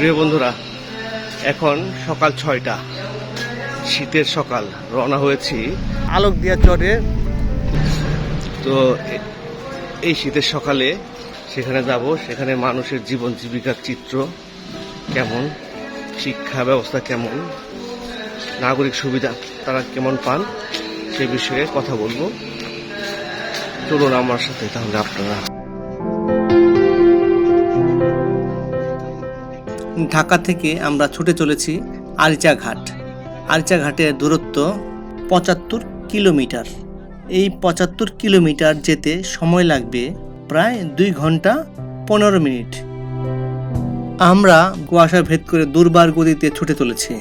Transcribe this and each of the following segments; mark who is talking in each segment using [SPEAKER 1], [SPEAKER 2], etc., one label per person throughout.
[SPEAKER 1] প্রিয় বন্ধুরা এখন সকাল ছয়টা। শীতের সকাল রওনা হয়েছি। আলোক দিয়া চরে। তো এই শীতের সকালে সেখানে যাব সেখানে মানুষের জীবন জীবিকার চিত্র কেমন শিক্ষা ব্যবস্থা কেমন নাগরিক সুবিধা তারা কেমন পান সে বিষয়ে কথা বলব। চলুন আমার সাথে তাহলে আপনারা ঢাকা থেকে আমরা ছুটে চলেছি আরিচা ঘাট আরিচা ঘাটের দূরত্ব পঁচাত্তর কিলোমিটার। এই পঁচাত্তর কিলোমিটার যেতে সময় লাগবে প্রায় দুই ঘণ্টা পনেরো মিনিট। আমরা কুয়াশা ভেদ করে দুর্বার গতিতে ছুটে চলেছি।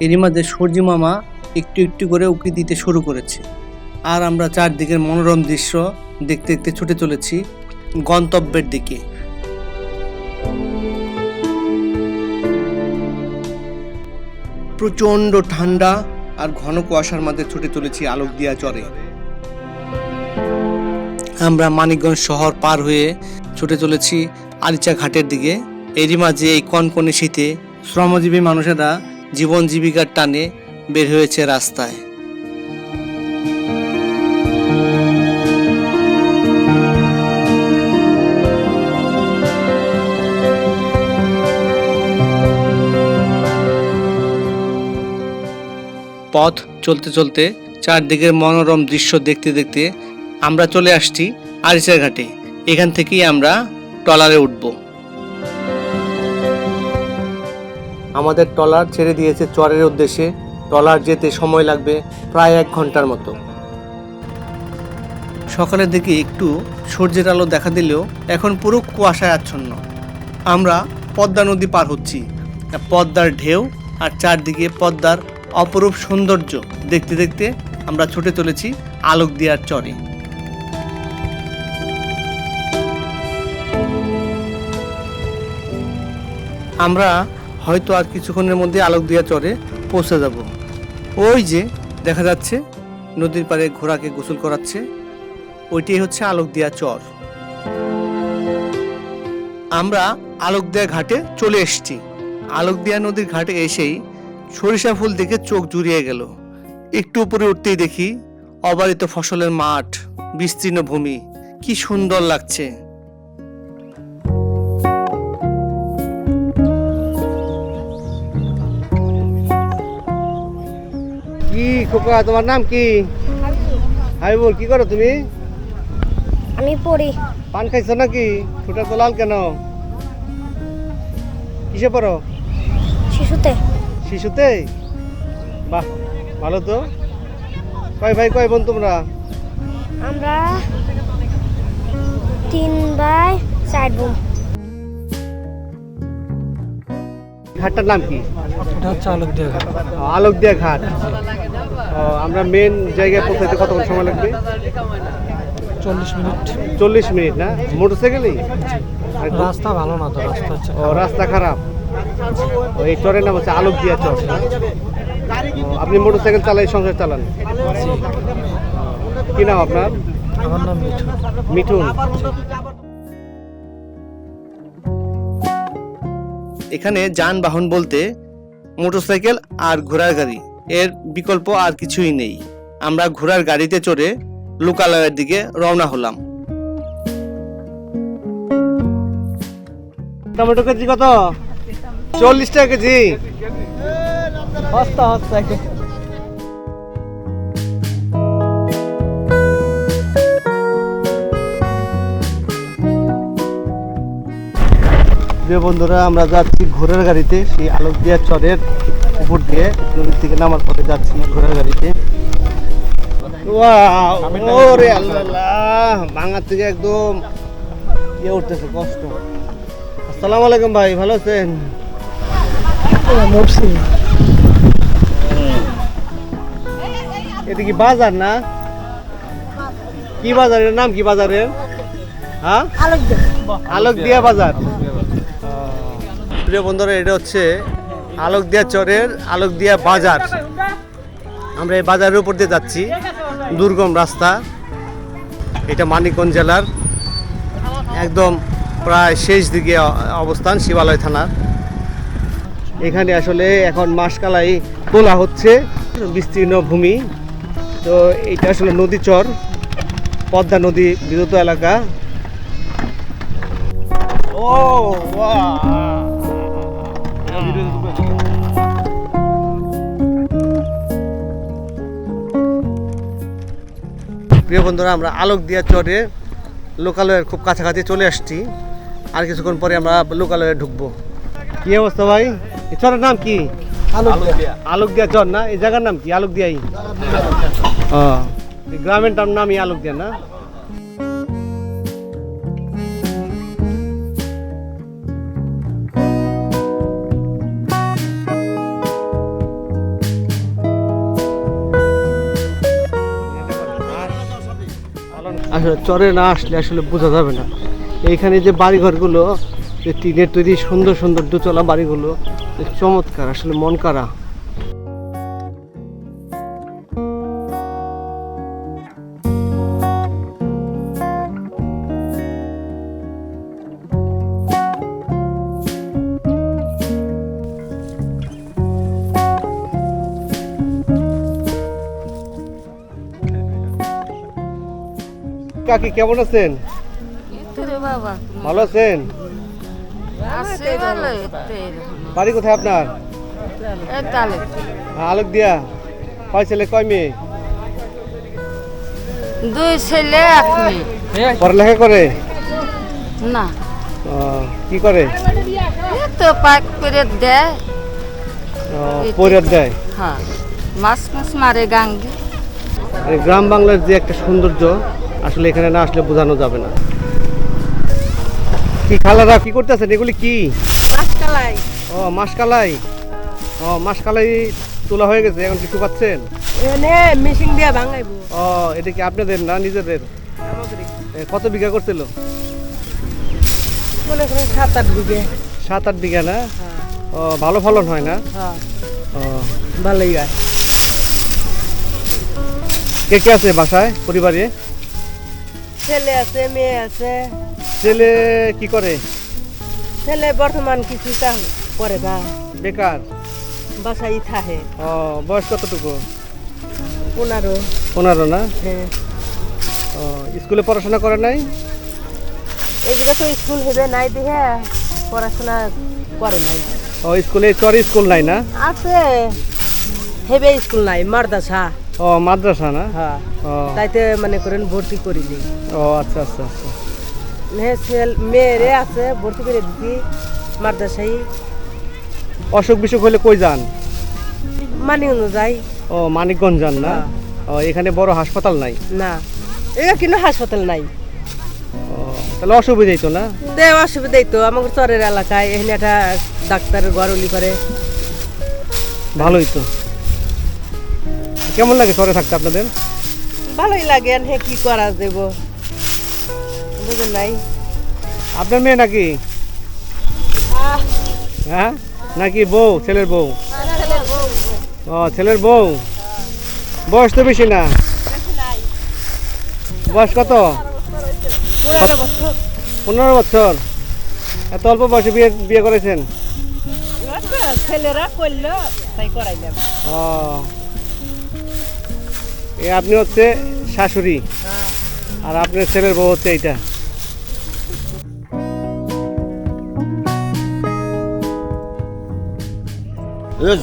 [SPEAKER 1] এরই মাঝে সূর্যি মামা একটু একটু করে উঁকি দিতে শুরু করেছে। আর আমরা চারদিকের মনোরম দৃশ্য দেখতে দেখতে ছুটে চলেছি গন্তব্যের দিকে। প্রচণ্ড ঠান্ডা আর ঘন কুয়াশার মাঝে ছুটে চলেছি আলোক দিয়া চরে। আমরা মানিকগঞ্জ শহর পার হয়ে ছুটে চলেছি আরিচা ঘাটের দিকে। এরই মাঝে এই কনকনে শীতে শ্রমজীবী মানুষেরা জীবন জীবিকার টানে বের হয়েছে রাস্তায়। পথ চলতে চলতে চারদিকের মনোরম দৃশ্য দেখতে দেখতে আমরা চলে আসছি আরিচার ঘাটে। এখান থেকেই আমরা ট্রলারে উঠব। আমাদের ট্রলার ছেড়ে দিয়েছে চরের উদ্দেশ্যে। ট্রলার যেতে সময় লাগবে প্রায় এক ঘণ্টার মতো। সকালের দিকে একটু সূর্যের আলো দেখা দিলেও এখন পুরো কুয়াশায় আচ্ছন্ন। আমরা পদ্মা নদী পার হচ্ছি। পদ্মার ঢেউ আর চারদিকে পদ্মার অপরূপ সৌন্দর্য দেখতে দেখতে আমরা ছুটে চলেছি আলোক দিয়ার চরে। আমরা হয়তো আর কিছুক্ষণের মধ্যে আলোক দিয়া চরে পৌঁছে যাব। ওই যে দেখা যাচ্ছে, নদীর পাড়ে ঘোড়াকে গোসল করাচ্ছে। ওইটাই হচ্ছে আলোক দিয়া চর। আমরা আলোকদিয়া ঘাটে চলে এসেছি। আলোকদিয়া নদীর ঘাটে এসেই সরিষা ফুল দেখে চোখ জুড়িয়ে গেল। একটু উপরে উঠতেই দেখি অবারিত ফসলের মাঠ বিস্তীর্ণ ভূমি। কি সুন্দর লাগছে। কি খোকা তোমার নাম কি? হাবিবুল কি করো তুমি?
[SPEAKER 2] আমি পড়ি।
[SPEAKER 1] পান খাইছো নাকি? ঠোঁটা তো লাল কেন? কিসে পড়ো?
[SPEAKER 2] শিশুতে।
[SPEAKER 1] শিশুতে বাহ ভালো তো। কয় ভাই কয় বোন তোমরা?
[SPEAKER 2] আমরা তিন বাই চার বোন।
[SPEAKER 1] ঘাটটার নাম কি?
[SPEAKER 3] এটা হচ্ছে আলোক দিয়ে
[SPEAKER 1] ও, দিয়া ঘাট। ও, আমরা মেন জায়গায় পৌঁছাতে কতক্ষণ সময় লাগবে?
[SPEAKER 3] চল্লিশ মিনিট।
[SPEAKER 1] চল্লিশ মিনিট না? মোটরসাইকেলেই? আর
[SPEAKER 3] রাস্তা ভালো না তো রাস্তা
[SPEAKER 1] ও রাস্তা খারাপ। এই চরের নাম হচ্ছে আলোক দিয়া চর। আপনি মোটরসাইকেল চালাই সংসার চালান? কি নাম আপনার?
[SPEAKER 3] আমার নাম
[SPEAKER 1] মিঠুন। এখানে যানবাহন বলতে মোটরসাইকেল আর ঘোড়ার গাড়ি। এর বিকল্প আর কিছুই নেই। আমরা ঘোড়ার গাড়িতে চড়ে লোকালয়ের দিকে রওনা হলাম। টমেটো কেজি কত? চল্লিশ টাকা কেজি।
[SPEAKER 3] হস্তা হস্তা
[SPEAKER 1] প্রিয় বন্ধুরা আমরা যাচ্ছি ঘোড়ার গাড়িতে। সেই আলোক দিয়া চরের উপর দিয়ে নদীর থেকে নামার পথে যাচ্ছি ঘোড়ার গাড়িতে। ওরে আল্লাহ ভাঙার থেকে একদম ইয়ে উঠতেছে কষ্ট। আসসালামু আলাইকুম ভাই ভালো আছেন? এটা কি বাজার না? কি বাজারের নাম কি বাজারের হ্যাঁ?
[SPEAKER 2] আলোক
[SPEAKER 1] দিয়া বাজার। প্রিয় বন্ধুরা, এটা হচ্ছে আলোক দিয়া চরের আলোক দিয়া বাজার। আমরা এই বাজারের উপর দিয়ে যাচ্ছি, দুর্গম রাস্তা। এটা মানিকগঞ্জ জেলার একদম
[SPEAKER 4] প্রায় শেষ দিকে অবস্থান, শিবালয় থানার। এখানে আসলে এখন মাসকালাই তোলা হচ্ছে। বিস্তীর্ণ ভূমি। তো এইটা আসলে নদী চর, পদ্মা নদী বিদ্যুৎ এলাকা। ও প্রিয় বন্ধুরা, আমরা আলোক দিয়া চরে লোকালয়ের খুব কাছাকাছি চলে আসছি। আর কিছুক্ষণ পরে আমরা লোকালয়ে ঢুকবো। কি অবস্থা ভাই? এই চরের নাম কি?
[SPEAKER 3] আলুক দিয়া
[SPEAKER 4] আলোক দিয়া চর না? এই জায়গার নাম কি? আলোক দিয়াই ও গ্রামের নাম নামই আলোক দিয়া না? আসলে চরে না আসলে আসলে বোঝা যাবে না। এইখানে যে বাড়িঘরগুলো যে টিনের তৈরি সুন্দর সুন্দর দোতলা বাড়িগুলো চমৎকার আসলে মন কাড়া। কাকি কেমন আছেন? ভালো আছেন? বাড়ি কোথায় আপনার? হ্যাঁ, আলোক দিয়া কয় ছেলে কয় মেয়ে?
[SPEAKER 5] দুই ছেলে এক মেয়ে।
[SPEAKER 4] পড়ালেখা করে?
[SPEAKER 5] না।
[SPEAKER 4] কি করে?
[SPEAKER 5] তো পাক করে দেয়।
[SPEAKER 4] পরিবার দেয়?
[SPEAKER 5] হ্যাঁ মাছ মাছ মারে গাঙ্গে।
[SPEAKER 4] গ্রাম বাংলার যে একটা সৌন্দর্য আসলে এখানে না আসলে বোঝানো যাবে না। কি খালারা কি করতেছেন? এগুলি কি?
[SPEAKER 5] মাছকালাই
[SPEAKER 4] ও মাসকালাই? ও মাসকালাই তোলা হয়ে গেছে এখন কিছু পাচ্ছেন
[SPEAKER 5] এনে মেশিন দিয়ে ভাঙাইবো।
[SPEAKER 4] ও এটা কি আপনাদের না নিজেদের? এ, কত বিঘা করছিল?
[SPEAKER 5] মনে করেন সাত আট বিঘে।
[SPEAKER 4] সাত আট বিঘা না? ও ভালো ফলন হয় না?
[SPEAKER 5] হ্যাঁ।
[SPEAKER 4] ও।
[SPEAKER 5] ভালোই গায়
[SPEAKER 4] কে কে আছে বাসায় পরিবারে?
[SPEAKER 5] ছেলে আছে মেয়ে আছে।
[SPEAKER 4] ছেলে কি করে?
[SPEAKER 5] ছেলে বর্তমান কিছু তা করে না
[SPEAKER 4] বেকার?
[SPEAKER 5] বাসায় থাহে
[SPEAKER 4] ও বয়স কতটুকু?
[SPEAKER 5] পনেরো।
[SPEAKER 4] পনেরো না?
[SPEAKER 5] হ্যাঁ।
[SPEAKER 4] ও স্কুলে পড়াশোনা করে নাই?
[SPEAKER 5] জায়গা তো স্কুল হেবে নাই দেখে পড়াশোনা করে নাই।
[SPEAKER 4] ও স্কুলে চর স্কুল নাই না?
[SPEAKER 5] আছে। হেবে স্কুল নাই মারদাসা
[SPEAKER 4] ও মাদ্রাসা না?
[SPEAKER 5] হ্যাঁ। তাইতে মানে করেন ভর্তি করিনি।
[SPEAKER 4] ও আচ্ছা আচ্ছা আচ্ছা।
[SPEAKER 5] মেয়েরে আছে ভর্তি করে দিছি মারদাসাই
[SPEAKER 4] অসুখ বিসুখ হলে কই যান?
[SPEAKER 5] মানি অনুযায়ী
[SPEAKER 4] ও মানিকগঞ্জ যান না?
[SPEAKER 5] হ্যাঁ।
[SPEAKER 4] ও এখানে বড় হাসপাতাল নাই?
[SPEAKER 5] না। এগুলো কিন্তু হাসপাতাল নাই।
[SPEAKER 4] তাহলে অসুবিধাই তো না?
[SPEAKER 5] দে অসুবিধাই তো। আমাকে চরের এলাকায় এখানে একটা ডাক্তারের ঘর উলি করে।
[SPEAKER 4] ভালোই তো। কেমন লাগে শহরে থাকতে আপনাদের?
[SPEAKER 5] ভালোই লাগে কি করা দেব বুঝেন নাই?
[SPEAKER 4] আপনার মেয়ে নাকি? হ্যাঁ? নাকি বউ ছেলের বউ? ও ছেলের বউ? বয়স তো বেশি না? বয়স কত? পনেরো বছর। এত অল্প বয়সে বিয়ে বিয়ে করেছেন?
[SPEAKER 5] ছেলেরা করল তাই করাইলাম।
[SPEAKER 4] ও। এ আপনি হচ্ছে শাশুড়ি। আর আপনার ছেলের বউ হচ্ছে এইটা।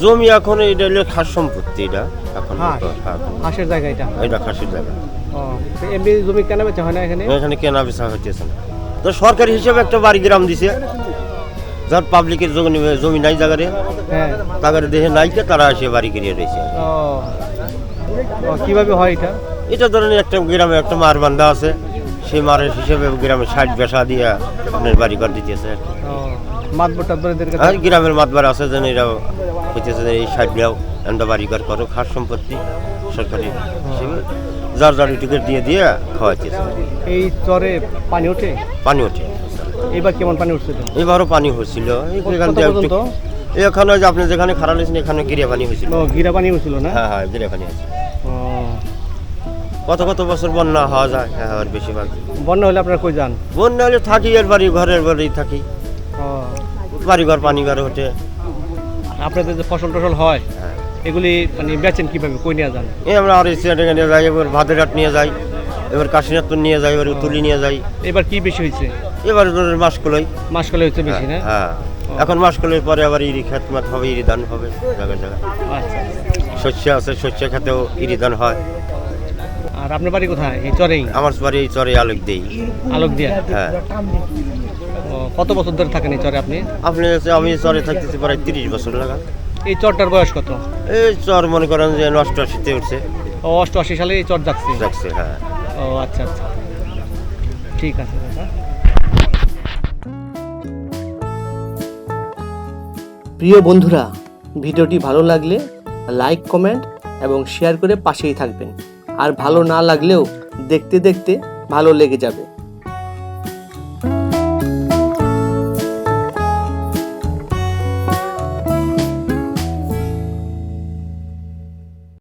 [SPEAKER 6] জমি এখন এটা হলো খাস সম্পত্তি এটা। এখন? হ্যাঁ,
[SPEAKER 4] জায়গা এটা?
[SPEAKER 6] এটা খাসির জায়গা।
[SPEAKER 4] এমনি জমি কেনা বেচা হয় না এখানে?
[SPEAKER 6] এখানে কেনা বেচা হইতেছে না। তো সরকারি হিসেবে একটা বাড়ি গ্রাম দিছে। যার পাবলিকের জমি জমি নাই জায়গারে
[SPEAKER 4] হ্যাঁ।
[SPEAKER 6] তাগারে দেহে নাইকে তারা এসে বাড়ি কিনে রয়েছে
[SPEAKER 4] কীভাবে হয় এটা?
[SPEAKER 6] এটা ধরেন একটা গ্রামে একটা মার বান্ধা আছে। সেই মারের হিসেবে গ্রামে ষাট বেসা দিয়ে আপনার বাড়ি ঘর দিতেছে আর কি।
[SPEAKER 4] মাতবর
[SPEAKER 6] গ্রামের মাতবার আছে যেন এরা হইতেছে এই ষাট নেও একটা বাড়ি ঘর করো খাস সম্পত্তি সরকারি যার যার ইটুকের দিয়ে দিয়ে খাওয়াইতেছে।
[SPEAKER 4] এই চরে পানি ওঠে?
[SPEAKER 6] পানি ওঠে।
[SPEAKER 4] এবার কেমন পানি উঠছিল
[SPEAKER 6] এবারও পানি হচ্ছিল। এখান? একটু- এখানে যে আপনি যেখানে খারাপ হয়েছেন এখানে গিরিয়া পানি হয়েছিল
[SPEAKER 4] গিরা পানি উঠছিল না?
[SPEAKER 6] হ্যাঁ হ্যাঁ গিরিয়া পানি
[SPEAKER 4] ও।
[SPEAKER 6] কত কত বছর বন্যা হওয়া যায় হ্যাঁ আর বেশিরভাগ।
[SPEAKER 4] বন্যা হলে আপনারা কই যান?
[SPEAKER 6] বন্যা হলে থাকি এর বাড়ি ঘরের বাড়ি থাকি। বাড়ি ঘর পানি ঘর ওঠে।
[SPEAKER 4] আপনাদের যে ফসল টসল হয়
[SPEAKER 6] হ্যাঁ
[SPEAKER 4] এগুলি মানে বেচেন কীভাবে? কই নিয়ে যান?
[SPEAKER 6] এই আমরা আর সিয়াটাকে নিয়ে যাই এবার ভাদেরহাট নিয়ে যাই এবার কাশীনাথপুর নিয়ে যাই এবার তুলি নিয়ে যাই।
[SPEAKER 4] এবার কি বেশি হয়েছে?
[SPEAKER 6] এবার মাসকলই।
[SPEAKER 4] মাসকলে হচ্ছে বেশি না?
[SPEAKER 6] হ্যাঁ এখন মাসকলের পরে আবার ইরি খেত মাত হবে ইরি ধান হবে জায়গায় জায়গায়
[SPEAKER 4] আচ্ছা।
[SPEAKER 6] শস্য আছে শস্য খেতেও ইরি ধান হয়।
[SPEAKER 4] আর আপনার বাড়ি কোথায়? এই চরেই?
[SPEAKER 6] আমার বাড়ি এই চরে আলোক দেই
[SPEAKER 4] আলোক দিয়া
[SPEAKER 6] হ্যাঁ।
[SPEAKER 4] কত বছর ধরে থাকেন এই চরে আপনি?
[SPEAKER 6] আপনি হচ্ছে আমি চরে থাকতেছি প্রায় তিরিশ বছর লাগা।
[SPEAKER 4] এই চরটার বয়স কত?
[SPEAKER 6] এই চর মনে করেন যে নষ্ট শীতে উঠছে।
[SPEAKER 4] ও অষ্টআশি সালে এই চর যাচ্ছে?
[SPEAKER 6] যাচ্ছে হ্যাঁ।
[SPEAKER 4] ও আচ্ছা আচ্ছা। ঠিক আছে দাদা। প্রিয় বন্ধুরা ভিডিওটি ভালো লাগলে লাইক কমেন্ট এবং শেয়ার করে পাশেই থাকবেন। আর ভালো না লাগলেও দেখতে দেখতে ভালো লেগে যাবে।